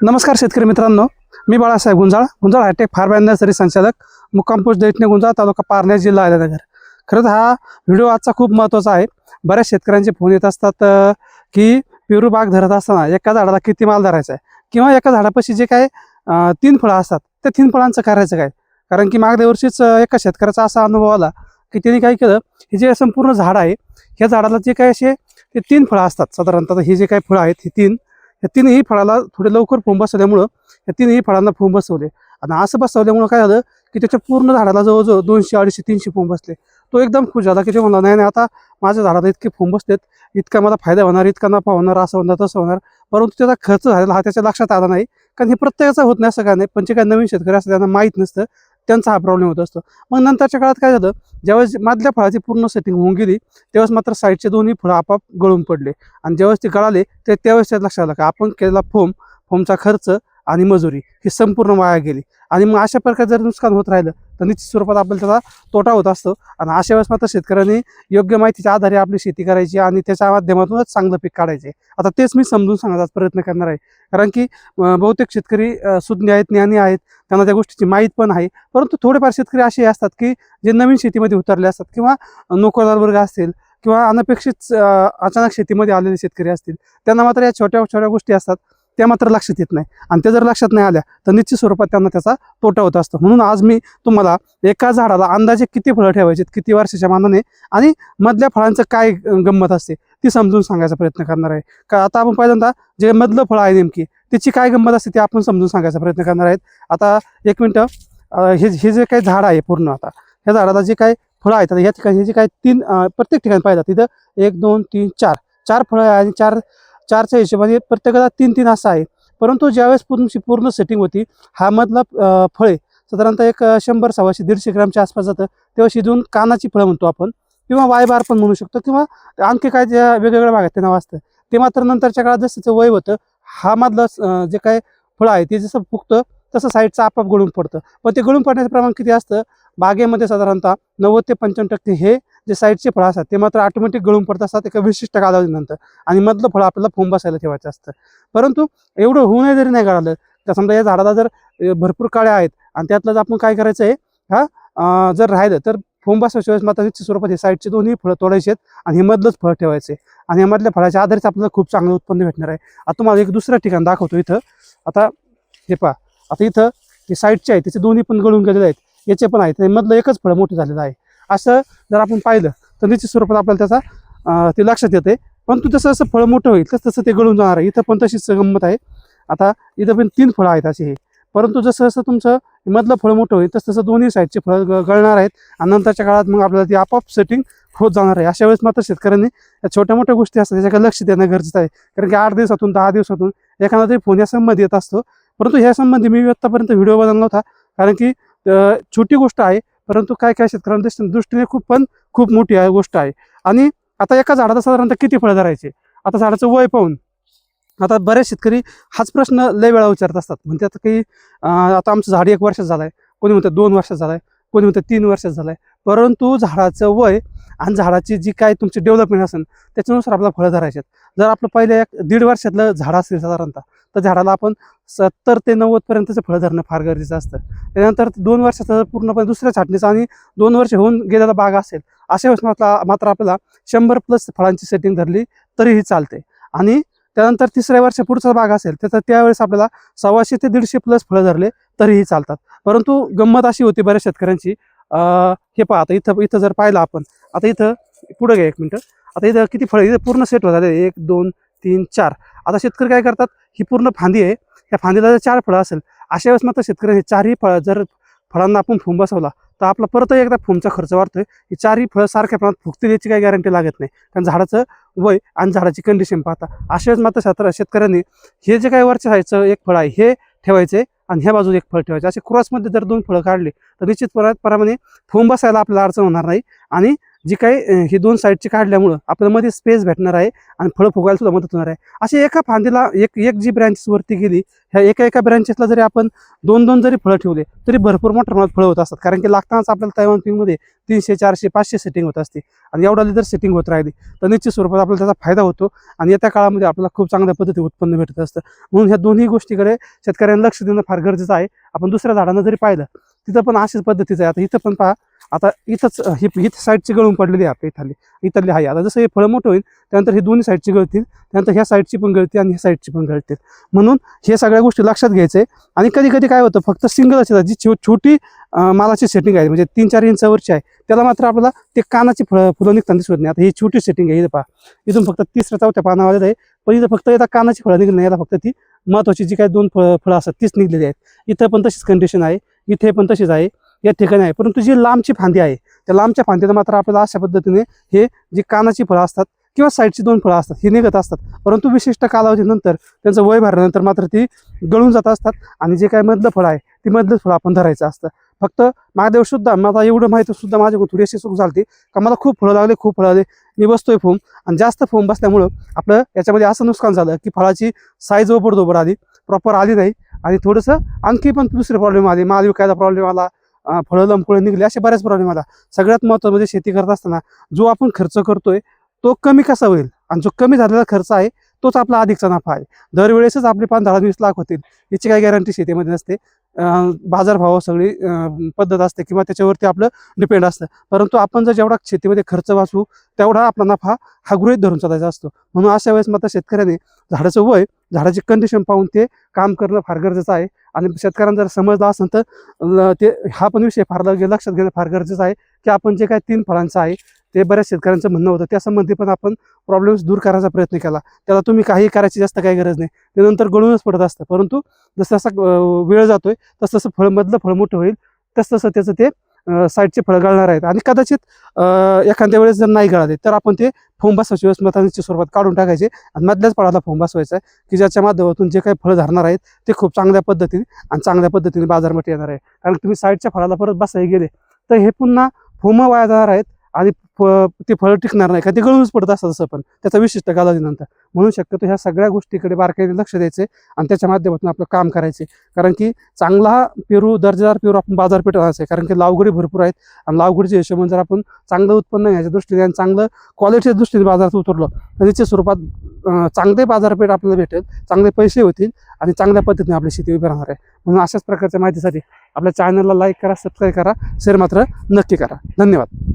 नमस्कार शेतकरी मित्रांनो मी Balasaheb Gunjal. Gunjal hi tech farm nursery संचालक मुक्कामपूस पोस्ट दैठणे गुंजाळ तालुका पारनेर जिल्हा अहिल्यानगर खरंच हा व्हिडिओ आजचा खूप महत्त्वाचा आहे. बऱ्याच शेतकऱ्यांचे फोन येत असतात की पेरू बाग धरत असताना एका झाडाला किती माल धरायचा आहे? किंवा एका झाडापाशी जे काय तीन फळं असतात त्या तीन फळांचं करायचं काय? कारण की मागल्या वर्षीच एका शेतकऱ्याचा असा अनुभव आला की त्यांनी काय केलं हे जे संपूर्ण झाड आहे ह्या झाडाला जे काय असे ते तीन फळं असतात साधारणतः हे जे काही फळं आहेत ही तीन या तीनही फळाला थोडे लवकर फोंब बसवल्यामुळं या तीनही फळांना फोंब बसवले. आणि असं बसवल्यामुळं काय झालं की त्याच्या पूर्ण झाडाला जवळजवळ दोनशे अडीचशे तीनशे फोम बसले. तो एकदम खुश झाला की ते म्हणला नाही नाही आता माझ्या झाडाला इतके फोंब बसलेत. इतका मला फायदा होणार इतका नफा होणार असं होणार तसं होणार. परंतु त्याचा खर्च झालेला हा त्याच्या लक्षात आला नाही. कारण हे प्रत्येकाचा होत नाही असं काय नाही. पण जे काही नवीन शेतकरी असतात त्यांना माहीत नसतं. त्यांचा हा प्रॉब्लेम होत असतो. मग नंतरच्या काळात काय झालं? ज्यावेळेस मधल्या फळाची पूर्ण सेटिंग होऊन गेली तेव्हाच मात्र साईडचे दोन्ही फळं आपाप गळून पडले. आणि ज्यावेळेस ते गळाले ते त्यावेळेस त्यात लक्षात आलं का आपण केलेला फोम फोमचा खर्च आणि मजुरी ही संपूर्ण वाया गेली. आणि मग अशा प्रकारे जर नुकसान होत राहिलं तर निश्चित स्वरूपात आपल्याला त्याचा तोटा होत असतो. आणि अशा वेळेस मात्र शेतकऱ्यांनी योग्य माहितीच्या आधारे आपली शेती करायची आणि त्याच्या माध्यमातूनच चांगलं पीक काढायचे. आता तेच मी समजून सांगण्याचा प्रयत्न करणार आहे. कारण की बहुतेक शेतकरी सुज्ञ आहेत ज्ञानी आहेत त्यांना त्या गोष्टीची माहीत पण आहे. परंतु थोडेफार शेतकरी असे असतात की जे नवीन शेतीमध्ये उतरले असतात किंवा नोकरदार वर्ग असतील किंवा अनपेक्षित अचानक शेतीमध्ये आलेले शेतकरी असतील त्यांना मात्र या छोट्या छोट्या गोष्टी असतात. त्या मात्र लक्षात येत नाही. आणि त्या जर लक्षात नाही आल्या तर निश्चित स्वरूपात त्यांना त्याचा तोटा होत असतो. म्हणून आज मी तुम्हाला एका झाडाला अंदाजे किती फळं ठेवायची किती वर्षाच्या मानाने आणि मधल्या फळांचं काय गंमत असते ती समजून सांगायचा प्रयत्न करणार आहे. का आता आपण पहिल्यांदा जे मधलं फळं आहे नेमकी त्याची काय गंमत असते ते आपण समजून सांगायचा प्रयत्न करणार आहेत. आता एक मिनटं हे हे जे काही झाड आहे पूर्ण आता ह्या झाडाला जे काही फळं आहेत या ठिकाणी हे जे काही तीन प्रत्येक ठिकाणी पाहिजे तिथं एक दोन तीन चार चार फळं आहे आणि चार चारच्या हिशोबाने प्रत्येकाला तीन तीन असं आहे. परंतु ज्यावेळेस तुमची पूर्ण सेटिंग होती हा मधला फळे साधारणतः एक शंभर सव्वाशे दीडशे ग्रामच्या आसपास जातं. तेव्हा शिजून कानाची फळं म्हणतो आपण किंवा वायबार पण म्हणू शकतो किंवा आणखी काय ज्या वेगवेगळ्या भागात ते नाव असतं. ते मात्र नंतरच्या काळात जसं त्याचं वय होतं हा मधलं जे काय फळं आहे ते जसं फुगतं तसं साईडचं आपाप गळून पडतं. पण ते गळून पडण्याचं प्रमाण किती असतं? बागेमध्ये साधारणतः नव्वद ते पंच्याण्णव टक्के हे जे साईडचे फळं असतात ते मात्र ऑटोमॅटिक गळून पडत असतात एका विशिष्ट कालावधीनंतर. आणि मधलं फळं आपल्याला फोम बसायला ठेवायचं असतं. परंतु एवढं होऊ नये जरी नाही गळालं तर समजा या झाडाला जर भरपूर काळ्या आहेत आणि त्यातलं जर आपण काय करायचं आहे हा जर राहिलं तर फोम बसवायच्या मात्र निश्चित स्वरूपात हे साईडचे दोन्ही फळं तोडायचे आहेत आणि हे मधलंच फळ ठेवायचे आणि यामधल्या फळाच्या आधारेच आपल्याला खूप चांगलं उत्पन्न भेटणार आहे. आता तुम्हाला एक दुसरं ठिकाण दाखवतो इथं. आता हे पहा. आता इथं हे साईडचे आहे त्याचे दोन्ही पण गळून गेलेले आहेत. याचे पण आहेत. मधलं एकच फळ मोठं झालेलं आहे. असं जर आपण पाहिलं तर निश्चित स्वरूपात आपल्याला त्याचा ते लक्षात येते परंतु जसं जसं फळ मोठं होईल तसं तसं ते गळून जाणार आहे. इथं पण तशीच गंमत आहे. आता इथं पण तीन फळं आहेत असे हे परंतु जसं जसं तुमचं मधलं फळ मोठं होईल तसं तसं दोन्ही साईडचे फळं ग- गळणार आहेत. आणि नंतरच्या काळात मग आपल्याला ती आपोआप सेटिंग होत जाणार आहे. अशा वेळेस मात्र शेतकऱ्यांनी या छोट्या मोठ्या गोष्टी असतात त्याच्याकडे लक्ष देणं गरजेचं आहे. कारण की आठ दिवसातून दहा दिवसातून एखादा तरी फोन यासंबंधी येत असतो. परंतु ह्या संबंधी मी आत्तापर्यंत व्हिडिओ बनवला होता कारण की छोटी गोष्ट आहे परंतु काय काय शेतकऱ्यांच्या दृष्टीने खूप पण खूप मोठी आहे गोष्ट आहे. आणि आता एका झाडाला साधारणतः किती फळं धरायचे? आता झाडाचं वय पाहून. आता बरेच शेतकरी हाच प्रश्न लय वेळा विचारत असतात. म्हणतात आता काही आता आमचं झाड एक वर्षात झालं आहे कोणी म्हणतं दोन वर्षात झालं आहे कोणी म्हणतं तीन वर्षात झालं आहे परंतु झाडाचं वय आणि झाडाची जी काय तुमची डेव्हलपमेंट असेल त्याच्यानुसार आपल्याला फळं धरायचे आहेत. जर आपलं पहिले एक दीड वर्षातलं झाड असेल साधारणतः तर झाडाला आपण सत्तर ते नव्वदपर्यंतचं फळं धरणं फार गरजेचं असतं. त्यानंतर दोन वर्षाचं पूर्णपणे दुसऱ्या छाटणीचं आणि दोन वर्ष होऊन गेलेला बाग असेल अशा वेळेस मात्र मात्र आपल्याला शंभर प्लस फळांची सेटिंग धरली तरीही चालते. आणि त्यानंतर तिसऱ्या वर्ष पुढचा बाग असेल तर त्यावेळेस आपल्याला सव्वाशे ते दीडशे प्लस फळं धरले तरीही चालतात. परंतु गंमत अशी होती बऱ्याच शेतकऱ्यांची हे पहा आता इथं इथं जर पाहिलं आपण आता इथं पुढं घ्या एक मिनटं. आता इथं किती फळं इथं पूर्ण सेट होतात एक दोन तीन चार. आता शेतकरी काय करतात ही पूर्ण फांदी आहे. या फांदीला जर चार फळं असेल अशा वेळेस मात्र शेतकरी हे चारही फळं जर फळांना आपण फुंब बसवला तर आपला परत एकदा फुमचा खर्च वाढतोय. ही चारही फळं सारख्या प्रमाणात फुगतील याची काही गॅरंटी लागत नाही. कारण झाडाचं वय आणि झाडाची कंडिशन पाहता अशा वेळेस मात्र शेतकऱ्यांनी हे जे काही वरच्या साईडचं एक फळ आहे हे ठेवायचे आणि ह्या बाजूला एक फळ ठेवायचे. असे क्रॉसमध्ये जर दोन फळं काढली तर निश्चित प्रमाणे फुंब बसायला आपल्याला अडचण होणार नाही आणि जी काही ही दोन साईडची काढल्यामुळं आपल्याला मध्ये स्पेस भेटणार आहे आणि फळं फुगायला सुद्धा मदत होणार आहे. अशी एका फांदीला एक एक जी ब्रँचेस वरती गेली ह्या एका एका ब्रँचेसला जरी आपण दोन दोन जरी फळं ठेवले तरी भरपूर मोठ्या प्रमाणात फळं होत असतात. कारण की लागतानाच आपल्याला तैवान पिंगमध्ये तीनशे चारशे पाचशे सेटिंग होत असते आणि एवढा जर सेटिंग होत राहिली. तर निश्चित स्वरूपात आपल्याला त्याचा फायदा होतो आणि येत्या काळामध्ये आपल्याला खूप चांगल्या पद्धती उत्पन्न भेटत असतं. म्हणून ह्या दोन्ही गोष्टीकडे शेतकऱ्यांना लक्ष देणं फार गरजेचं आहे. आपण दुसऱ्या झाडांना जरी पाहिलं तिथं पण अशाच पद्धतीचं आहे. आता इथं पण पहा आता इथंच ही इथं साईडची गळून पडलेली आहे आपल्या इथली इथली आहे आता जसं हे फळं मोठं होईल त्यानंतर हे दोन्ही साईडची गळतील त्यानंतर ह्या साईडची पण गळते आणि ह्या साईडची पण गळतील. म्हणून हे सगळ्या गोष्टी लक्षात घ्यायचे आणि कधी कधी काय होतं फक्त सिंगल असतात जी छो- छोटी मालाची सेटिंग आहे म्हणजे तीन चार इंचावरची आहे त्याला मात्र आपल्याला ते कानाची फळं फुलं निघताना दिसत नाही. आता ही छोटी सेटिंग आहे इथं पहा. इथून फक्त तिसऱ्या चौथ्या पानावर आहे पण इथं फक्त येतात कानाची फळं निघली नाही याला फक्त ती महत्वाची जी काही दोन फळं फळं असतात तीच निघलेली आहेत. इथं पण तशीच कंडिशन आहे इथे पण तशीच आहे. या ठिकाणी आहे. परंतु जी लांबची फांदी आहे त्या लांबच्या फांदीला मात्र आपल्याला अशा पद्धतीने हे जी कानाची फळं असतात किंवा साईडची दोन फळं असतात ही निघत असतात. परंतु विशिष्ट कालावधीनंतर त्यांचं वय भरल्यानंतर मात्र ती गळून जात असतात आणि जे काय मधलं फळ आहे ती मधलं फळ आपण धरायचं असतं. फक्त महादेवसुद्धा मला एवढं माहिती सुद्धा माझ्याकडून थोडी अशी चूक झाली का मला खूप फळं लागले खूप फळं आले मी बसतोय फोम आणि जास्त फोम बसल्यामुळं आपलं याच्यामध्ये असं नुकसान झालं की फळाची साईज ओबड आली प्रॉपर आली नाही आणि थोडंसं आणखी पण दुसरे प्रॉब्लेम आले माल विकायला प्रॉब्लेम आला फळं लंपळं निघले असे बऱ्याच प्रॉब्लेम आला सगळ्यात महत्त्वाचं म्हणजे शेती करत असताना जो आपण खर्च करतोय तो कमी कसा होईल? आणि जो कमी झालेला खर्च आहे तोच आपला अधिकचा नफा आहे. दरवेळेसच आपले पाच दहा वीस लाख होतील याची काही गॅरंटी शेतीमध्ये नसते. बाजारभाव सगळी पद्धत असते किंवा त्याच्यावरती आपलं डिपेंड असतं. परंतु आपण जर जेवढा शेतीमध्ये खर्च वाचवू तेवढा आपला नफा हा गृहित धरून चालायचा असतो. म्हणून अशा वेळेस मात्र शेतकऱ्याने झाडाचं वय झाडाची कंडिशन पाहून ते काम करणं फार गरजेचं आहे. आणि शेतकऱ्यांना जर समजलं असेल तर ते हा पण विषय फार लक्षात घेणं फार गरजेचं आहे की आपण जे काय तीन फळांचं आहे ते बऱ्याच शेतकऱ्यांचं म्हणणं होतं. त्यासंबंधी पण आपण प्रॉब्लेम्स दूर करायचा प्रयत्न केला. त्याला तुम्ही काही करायची जास्त काही गरज नाही. ते नंतर गळूनच पडत असतं. परंतु जसं जसा वेळ जातोय तसं तसं फळ मधलं फळ मोठं होईल तसं तसं त्याचं ते साईडचे फळं गळणार आहेत. आणि कदाचित एखाद्या वेळेस जर नाही गळाले तर आपण ते फोम बसवायचे वेळेस स्वरूपात काढून टाकायचे आणि मधल्याच फळाला फोम बसवायचा आहे की ज्याच्या माध्यमातून जे काही फळं धरणार आहेत ते खूप चांगल्या पद्धतीने आणि चांगल्या पद्धतीने बाजारमध्ये येणार आहे. कारण तुम्ही साईडच्या फळाला परत बसायला गेले तर हे पुन्हा फोम वाया जाणार आहेत. आणि फ- ते फळं टिकणार नाही का? ते गळूनच पडत असतं तसं पण. त्याचा विशिष्ट कालावधीनंतर. म्हणून शक्यतो ह्या सगळ्या गोष्टीकडे बारकाईने लक्ष द्यायचे आणि त्याच्या माध्यमातून आपलं काम करायचे. कारण की चांगला पेरू दर्जेदार पेरू आपण बाजारपेठ आणायचं. आहे कारण की लावगडी भरपूर आहेत आणि लावगडीच्या हिशोबाने जर आपण चांगलं उत्पन्न घ्यायच्या दृष्टीने आणि चांगलं क्वालिटीच्या दृष्टीने बाजारात उतरलं तर त्याच्या स्वरूपात चांगले बाजारपेठ आपल्याला भेटेल चांगले पैसे होतील आणि चांगल्या पद्धतीने आपली शेती उभी राहणार आहे. म्हणून अशाच प्रकारच्या माहितीसाठी आपल्या चॅनलला लाईक करा सबस्क्राईब करा शेअर मात्र नक्की करा. धन्यवाद.